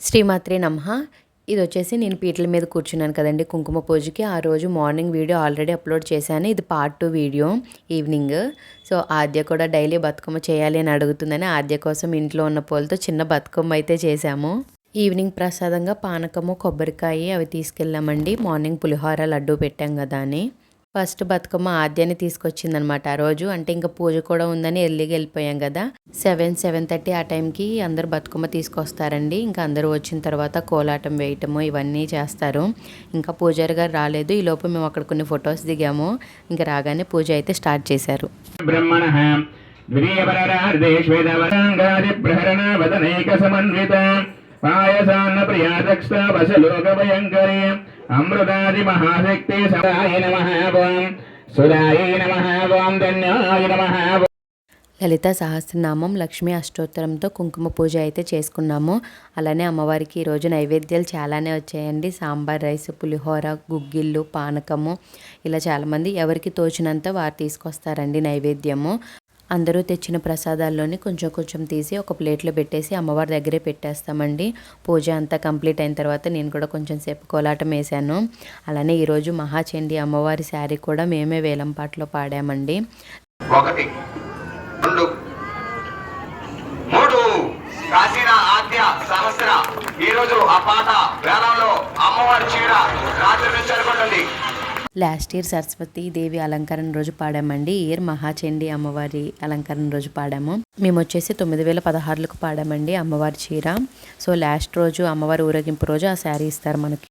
శ్రీమాత్రే నమ. ఇది వచ్చేసి నేను పీటల మీద కూర్చున్నాను కదండి కుంకుమ పూజకి. ఆ రోజు మార్నింగ్ వీడియో ఆల్రెడీ అప్లోడ్ చేశాను. ఇది part two video evening. So Adya కూడా డైలీ బతుకమ్మ చేయాలి అని అడుగుతుందని ఆద్య కోసం ఇంట్లో ఉన్న పూలతో చిన్న బతుకమ్మ అయితే చేశాము. ఈవినింగ్ ప్రసాదంగా పానకము కొబ్బరికాయ అవి తీసుకెళ్ళామండి. మార్నింగ్ పులిహోర లడ్డు పెట్టాం కదా అని. ఫస్ట్ బతుకమ్మ ఆద్యాన్ని తీసుకొచ్చిందనమాట ఆ రోజు. అంటే ఇంకా పూజ కూడా ఉందని ఎర్లీగా వెళ్ళిపోయాం కదా. సెవెన్ సెవెన్ థర్టీ ఆ టైంకి అందరు బతుకమ్మ తీసుకొస్తారండి. ఇంకా అందరూ వచ్చిన తర్వాత కోలాటం వేయటము ఇవన్నీ చేస్తారు. ఇంకా పూజారి గారు రాలేదు. ఈ లోపు మేము అక్కడ కొన్ని ఫొటోస్ దిగాము. ఇంకా రాగానే పూజ అయితే స్టార్ట్ చేశారు. ద్వితీయ పాయసాన్న ప్రియాచక్షలోకభయంకరే అమృతాది మహాశక్తి సదాయ నమః సురాయ నమః ధన్యాయ లలిత సహస్రనామం లక్ష్మీ అష్టోత్తరంతో కుంకుమ పూజ అయితే చేసుకున్నాము. అలానే అమ్మవారికి ఈరోజు నైవేద్యాలు చాలానే వచ్చాయండి. సాంబార్ రైస్ పులిహోర గుగ్గిళ్ళు పానకము. ఇలా చాలామంది ఎవరికి తోచినంత వారు తీసుకొస్తారండి నైవేద్యము. అందరూ తెచ్చిన ప్రసాదాల్లోని కొంచెం కొంచెం తీసి ఒక ప్లేట్లో పెట్టేసి అమ్మవారి దగ్గరే పెట్టేస్తామండి. పూజ అంతా కంప్లీట్ అయిన తర్వాత నేను కూడా కొంచెం సేపు కోలాటం వేశాను. అలానే ఈరోజు మహాచండి అమ్మవారి శారీ కూడా మేమే వేలంపాట్లో పాడామండి. ఒకటి రెండు మూడు. కాశీన ఆద్య సహస్ర. ఆ పాట లాస్ట్ ఇయర్ సరస్వతి దేవి అలంకరణ రోజు పాడామండి. ఇయర్ మహాచండి అమ్మవారి అలంకరణ రోజు పాడాము. మేము వచ్చేసి తొమ్మిది వేల పదహారులకు పాడామండి అమ్మవారి చీర. సో లాస్ట్ రోజు అమ్మవారి ఊరేగింపు రోజు ఆ శారీ ఇస్తారు మనకి.